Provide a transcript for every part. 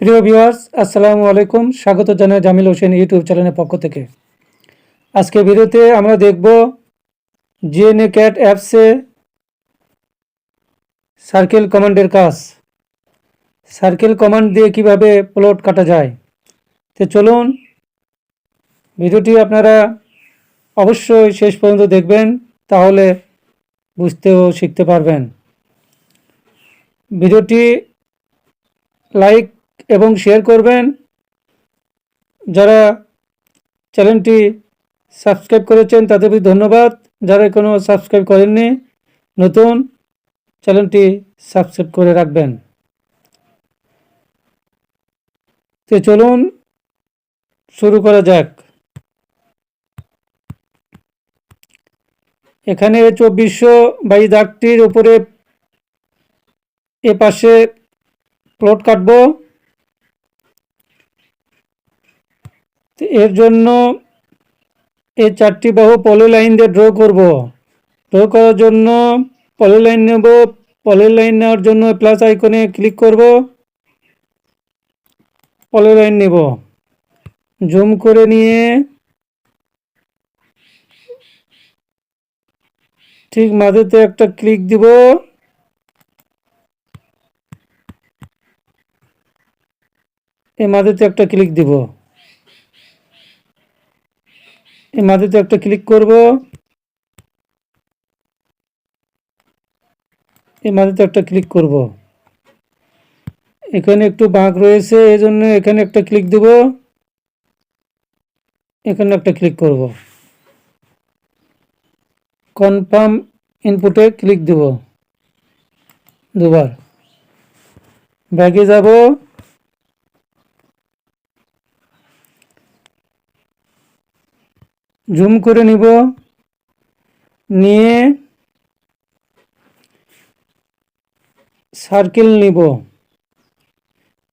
প্রিয় ভিউয়ার্স, আসসালামু আলাইকুম। স্বাগত জানাই জামিল হোসেন ইউটিউব চ্যানেলের পক্ষ থেকে। আজকে ভিডিওতে আমরা দেখব জিএনএ ক্যাট অ্যাপসে সার্কেল কমান্ডের কাজ। সার্কেল কমান্ড দিয়ে কীভাবে প্লট কাটা যায়। তো চলুন, ভিডিওটি আপনারা অবশ্যই শেষ পর্যন্ত দেখবেন, তাহলে বুঝতেও শিখতে পারবেন। ভিডিওটি লাইক এবং শেয়ার করবেন। যারা চ্যানেলটি সাবস্ক্রাইব করেছেন, তাদের প্রতি ধন্যবাদ। যারা কোনো সাবস্ক্রাইব করেননি, নতুন চ্যানেলটি সাবস্ক্রাইব করে রাখবেন। তো চলুন, শুরু করা যাক। এখানে চব্বিশশো বাই দাগটির উপরে এ পাশে প্লট কাটবো। এর জন্য এই চারটি বাহু পলি লাইন দিয়ে ড্র করব। ড্র করার জন্য পলি লাইন নেব। পলি লাইন নেওয়ার জন্য প্লাস আইকনে ক্লিক করব। পলি লাইন নেব। জুম করে নিয়ে ঠিক মাঝেতে একটা ক্লিক দিব। এই মাঝেতে একটা ক্লিক দিব। এই মাঝেতে একটা ক্লিক করব, এই মাঝেতে একটা ক্লিক করব। এখানে একটু বাঁক রয়েছে, এই জন্য এখানে একটা ক্লিক দেব। এখানে একটা ক্লিক করব। কনফার্ম ইনপুটে ক্লিক দেব। দুবার। ব্যাগে যাব। জুম করে নিব। নিয়ে সার্কেল নিব।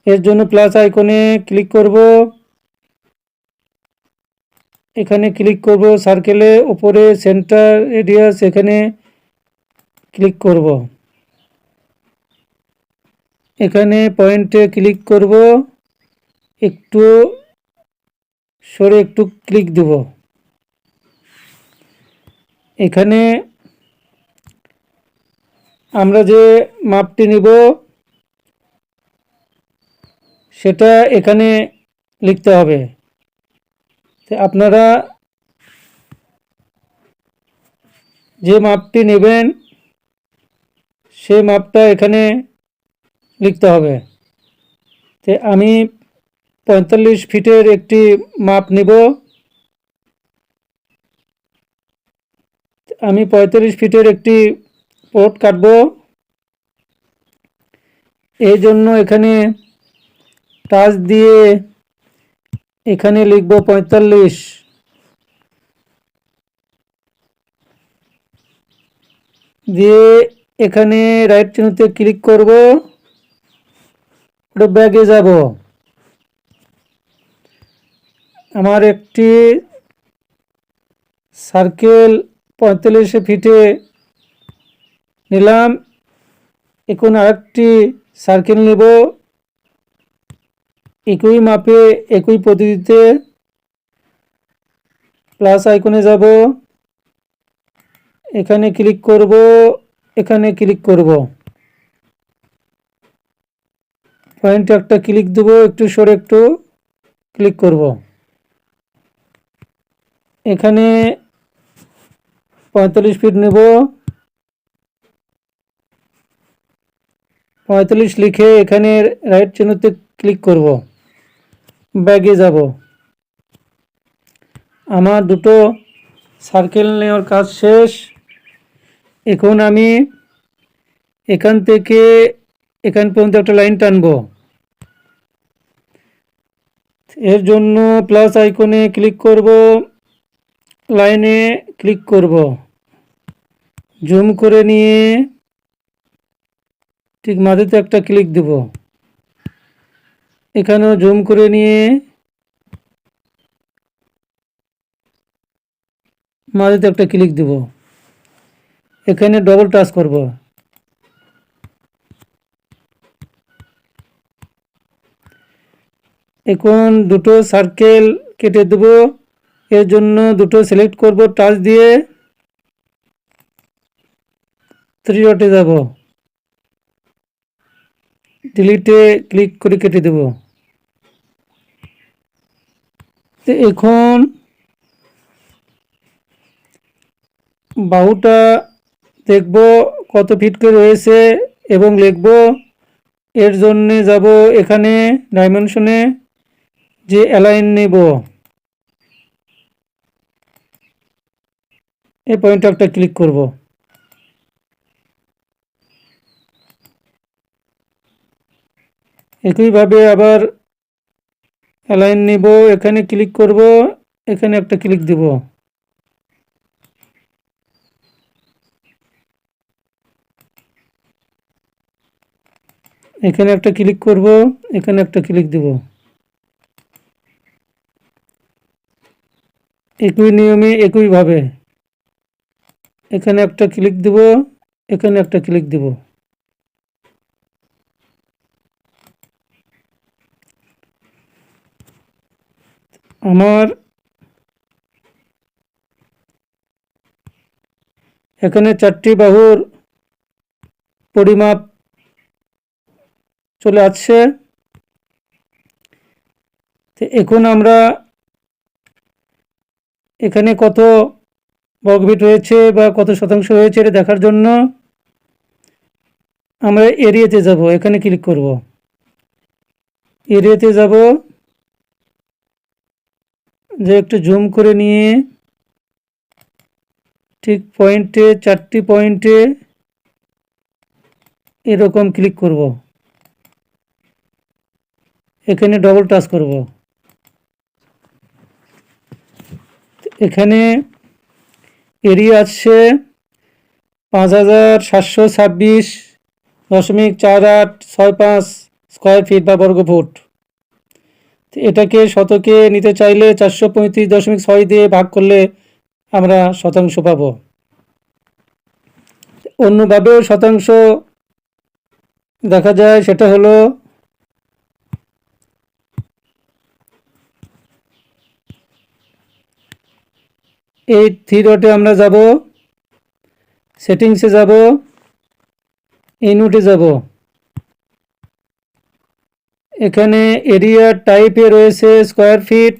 এর জন্য প্লাস আইকনে ক্লিক করব। এখানে ক্লিক করব সার্কেলে উপরে সেন্টার এরিয়াস এখানে ক্লিক করব। এখানে পয়েন্টে ক্লিক করব। একটু সরে একটু ক্লিক দেব। এখানে আমরা যে মাপটি নিব, সেটা এখানে লিখতে হবে। আপনারা যে মাপটি নেবেন, সে মাপটা এখানে লিখতে হবে। তো আমি পঁয়তাল্লিশ ফিটের একটি মাপ নিব। আমি পঁয়তাল্লিশ ফিটের একটি পোর্ট কাটব। এই জন্য এখানে টাচ দিয়ে এখানে লিখব পঁয়তাল্লিশ। দিয়ে এখানে রাইট চিহ্নতে ক্লিক করব। ওটা ব্যাগে যাব। আমার একটি সার্কেল পঁয়তাল্লিশে ফিটে নিলাম। এখন আরেকটি সার্কেল নেব। একই মাপে, একই পদ্ধতিতে প্লাস আইকনে যাব। এখানে ক্লিক করব, এখানে ক্লিক করব। পয়েন্ট একটা ক্লিক দেব, একটু সরে একটু ক্লিক করব। এখানে পঁয়তাল্লিশ ফিট নেব। পঁয়তাল্লিশ লিখে এখানে রাইট চিহ্নতে ক্লিক করব। ব্যাগে যাব। আমার দুটো সার্কেল নেওয়ার কাজ শেষ। এখন আমি এখান থেকে এখান পর্যন্ত একটা লাইন টানবো। এর জন্য প্লাস আইকনে ক্লিক করব। লাইনে ক্লিক করব। জুম করে নিয়ে ঠিক মাঝেতে একটা ক্লিক দেব। এখানেও জুম করে নিয়ে মাঝেতে একটা ক্লিক দেব। এখানে ডবল টাচ করব। এখন দুটো সার্কেল কেটে দেব। এর জন্য দুটো সিলেক্ট করব টাচ দিয়ে। থ্রি ডটে যাব ডিলিটে ক্লিক করে কেটে দেব। এখন বাহুটা দেখব কত ফিট করে রয়েছে এবং লিখব, এর জন্যে যাব এখানে ডাইমেনশনে যে অ্যালাইন নেব। এই পয়েন্টে একটা ক্লিক করব। একইভাবে আবার অ্যালাইন নেব, এখানে ক্লিক করব, এখানে একটা ক্লিক দেব। এখানে একটা ক্লিক করব, এখানে একটা ক্লিক দেব। একই নিয়মে, একইভাবে। এখানে একটা ক্লিক দেব, এখানে একটা ক্লিক দেব। আমার এখানে চারটি বাহুর পরিমাপ চলে আসছে। তো এখন আমরা এখানে কত বর্গফিট হয়েছে বা কত শতাংশ হয়েছে এটা দেখার জন্য আমরা এরিয়াতে যাব। এখানে ক্লিক করব। এরিয়াতে যাব। যে একটু জুম করে নিয়ে ঠিক পয়েন্টে, চারটি পয়েন্টে এরকম ক্লিক করব। এখানে ডবল টাচ করব। এখানে এরিয়া আছে পাঁচ হাজার সাতশো ছাব্বিশ দশমিক চার আট ছয় পাঁচ স্কোয়ার ফিট বা বর্গ ফুট এটাকে শতকে নিতে চাইলে চারশো পঁয়ত্রিশ দশমিক ছয় দিয়ে ভাগ করলে আমরা শতাংশ পাব। অন্যভাবেও শতাংশ দেখা যায়, সেটা হলো এই থ্রি ডটে আমরা যাব, সেটিংসে যাব ইনুটে যাব। এখানে এরিয়া টাইপে রয়েছে স্কোয়ার ফিট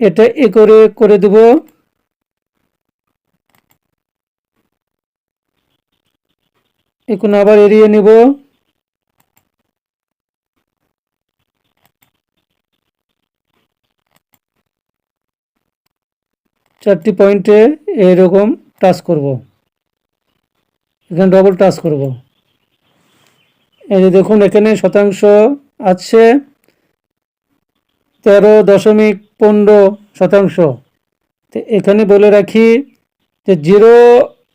এটা এ করে করে দেব। এখন আবার এরিয়া নিব। চারটি পয়েন্টে এরকম টাচ করব। এখানে ডবল টাচ করব। এই যে দেখুন, এখানে শতাংশ আছে তেরো দশমিক পনেরো শতাংশ। তো এখানে বলে রাখি যে জিরো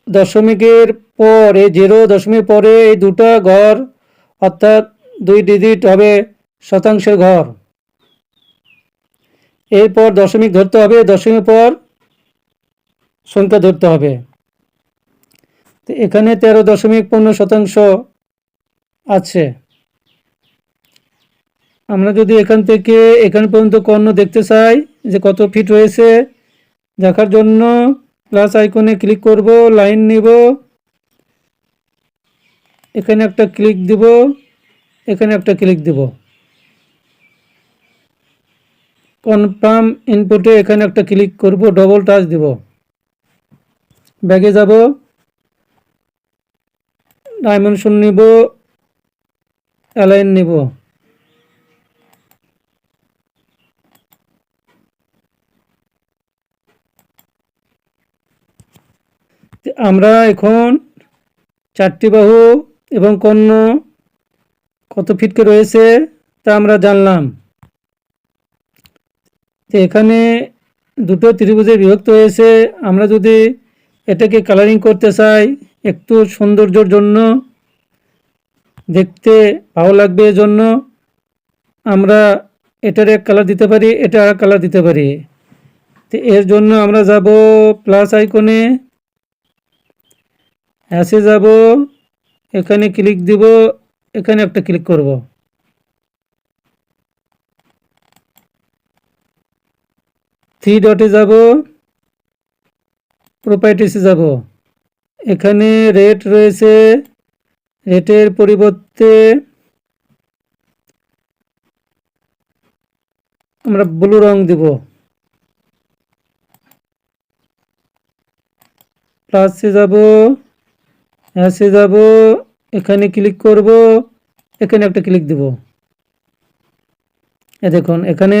দশমিকের পর, এই জিরো দশমিক পরে এই দুটা ঘর, অর্থাৎ দুই ডিজিট হবে শতাংশের ঘর। এরপর দশমিক ধরতে হবে দশমিক পর সংখ্যা ধরতে হবে। তো এখানে তেরো দশমিক পনেরো শতাংশ আছে। আমরা যদি এখান থেকে এখান পর্যন্ত কর্ণ দেখতে চাই যে কত ফিট হয়েছে দেখার জন্য প্লাস আইকনে ক্লিক করব লাইন নিব। এখানে একটা ক্লিক দিব, এখানে একটা ক্লিক দিব। কনফার্ম ইনপুটে এখানে একটা ক্লিক করব ডবল টাচ দিব। ব্যাগে যাব। ডাইমেনশন নিব অ্যালাইন নিব। আমরা এখন চারটি বাহু এবং কর্ণ কত ফিটকে রয়েছে তা আমরা জানলাম। তো এখানে দুটো ত্রিভুজে বিভক্ত হয়েছে। আমরা যদি এটাকে কালারিং করতে চাই, একটু সৌন্দর্যর জন্য দেখতে ভালো লাগবে এজন্য আমরা এটার এক কালার দিতে পারি, এটা আর কালার দিতে পারি। তো এর জন্য আমরা যাব প্লাস আইকনে অ্যাসে যাব, এখানে ক্লিক দিব, এখানে একটা ক্লিক করব। থ্রি ডটে যাব প্রোপাইটিসে যাব। এখানে রেট রয়েছে রেটের পরিবর্তে আমরা ব্লু রং দিব। প্লাসে যাব অ্যাসে যাব, এখানে ক্লিক করব, এখানে একটা ক্লিক দিব। এ দেখুন, এখানে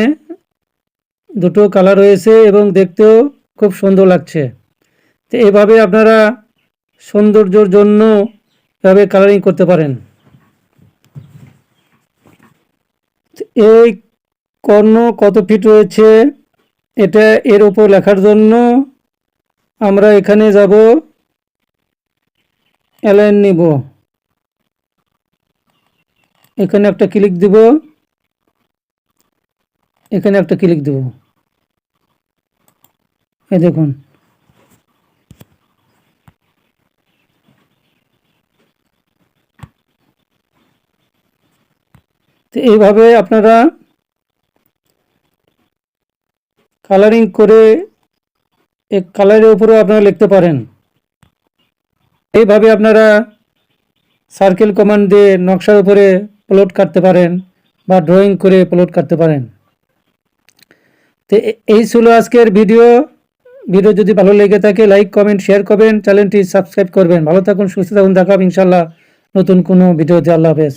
দুটো কালার রয়েছে এবং দেখতেও খুব সুন্দর লাগছে। তো এভাবে আপনারা সৌন্দর্যর জন্য এভাবে কালারিং করতে পারেন? এই কর্ণ কত ফিট রয়েছে? এটা এর উপর লেখার জন্য আমরা এখানে যাব। অ্যালাইন নিব। এখানে একটা ক্লিক দিব। এখানে একটা ক্লিক দেব। এই দেখুন। এইভাবে আপনারা কালারিং করে এক কালারের উপরেও আপনারা লিখতে পারেন। এইভাবে আপনারা সার্কেল কমান্ড দিয়ে নকশার উপরে প্লট কাটতে পারেন বা ড্রয়িং করে প্লট কাটতে পারেন। তো এই ছিল আজকের ভিডিও ভিডিও যদি ভালো লেগে থাকে লাইক কমেন্ট শেয়ার করবেন। চ্যানেলটি সাবস্ক্রাইব করবেন। ভালো থাকুন, সুস্থ থাকুন। দেখাব ইনশাল্লাহ নতুন কোনো ভিডিওতে আল্লাহ হাফেজ।